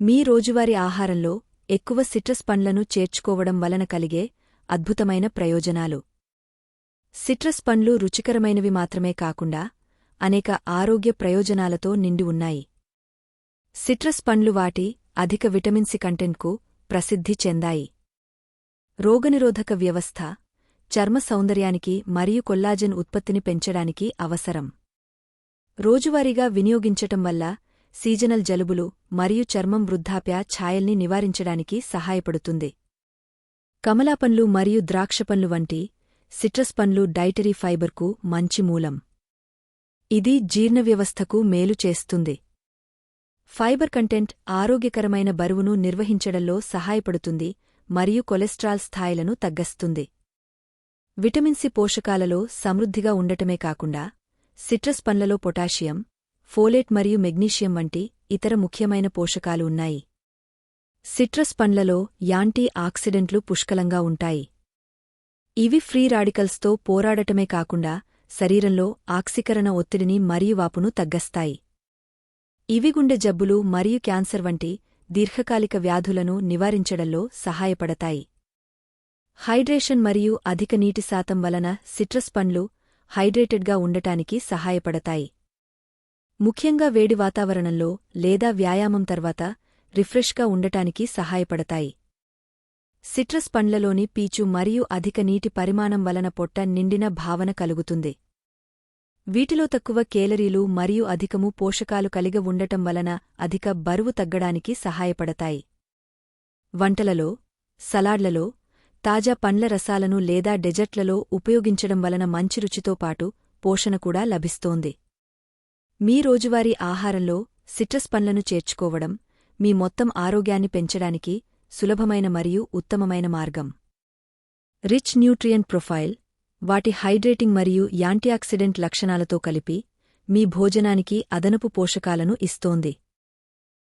మీ రోజువారీ ఆహారంలో ఎక్కువ సిట్రస్ పండ్లను చేర్చుకోవడం వలన కలిగే అద్భుతమైన ప్రయోజనాలు. సిట్రస్ పండ్లు రుచికరమైనవి మాత్రమే కాకుండా అనేక ఆరోగ్య ప్రయోజనాలతో నిండి ఉన్నాయి. సిట్రస్ పండ్లు వాటి అధిక విటమిన్ సి కంటెంట్కు ప్రసిద్ధి చెందాయి. రోగనిరోధక వ్యవస్థ చర్మ సౌందర్యానికి మరియు కొల్లాజెన్ ఉత్పత్తిని పెంచడానికి అవసరం. రోజువారీగా వినియోగించటం వల్ల సీజనల్ జలుబులు మరియు చర్మం వృద్ధాప్య ఛాయల్ని నివారించడానికి సహాయపడుతుంది. కమలాపండ్లు మరియు ద్రాక్షపండ్లు వంటి సిట్రస్ పండ్లు డైటరీ ఫైబర్కు మంచి మూలం. ఇది జీర్ణవ్యవస్థకు మేలు చేస్తుంది. ఫైబర్ కంటెంట్ ఆరోగ్యకరమైన బరువును నిర్వహించడంలో సహాయపడుతుంది మరియు కొలెస్ట్రాల్ స్థాయిలను తగ్గస్తుంది. విటమిన్ సి పోషకాలలో సమృద్ధిగా ఉండటమే కాకుండా సిట్రస్ పండ్లలో పొటాషియం ఫోలేట్ మరియు మెగ్నీషియం వంటి ఇతర ముఖ్యమైన పోషకాలు ఉన్నాయి. సిట్రస్ పండ్లలో యాంటీ ఆక్సిడెంట్లు పుష్కలంగా ఉంటాయి. ఇవి ఫ్రీ రాడికల్స్తో పోరాడటమే కాకుండా శరీరంలో ఆక్సీకరణ ఒత్తిడిని మరియు వాపును తగ్గస్తాయి. ఇవి గుండె జబ్బులు మరియు క్యాన్సర్ వంటి దీర్ఘకాలిక వ్యాధులను నివారించడంలో సహాయపడతాయి. హైడ్రేషన్ మరియు అధిక నీటి శాతం వలన సిట్రస్ పండ్లు హైడ్రేటెడ్గా ఉండటానికి సహాయపడతాయి. ముఖ్యంగా వేడి వాతావరణంలో లేదా వ్యాయామం తర్వాత రిఫ్రెష్గా ఉండటానికి సహాయపడతాయి. సిట్రస్ పండ్లలోని పీచు మరియు అధిక నీటి పరిమాణం వలన పొట్ట నిండిన భావన కలుగుతుంది. వీటిలో తక్కువ కేలరీలు మరియు అధికము పోషకాలు కలిగి ఉండటం వలన అధిక బరువు తగ్గడానికి సహాయపడతాయి. వంటలలో సలాడ్లలో తాజా పండ్ల రసాలను లేదా డెజర్ట్లలో ఉపయోగించడం వలన మంచి రుచితో పాటు పోషణ కూడా లభిస్తోంది. మీ రోజువారీ ఆహారంలో సిట్రస్ పండ్లను చేర్చుకోవడం మీ మొత్తం ఆరోగ్యాన్ని పెంచడానికి సులభమైన మరియు ఉత్తమమైన మార్గం. రిచ్ న్యూట్రియంట్ ప్రొఫైల్ వాటి హైడ్రేటింగ్ మరియు యాంటీఆక్సిడెంట్ లక్షణాలతో కలిపి మీ భోజనానికి అదనపు పోషకాలను ఇస్తోంది.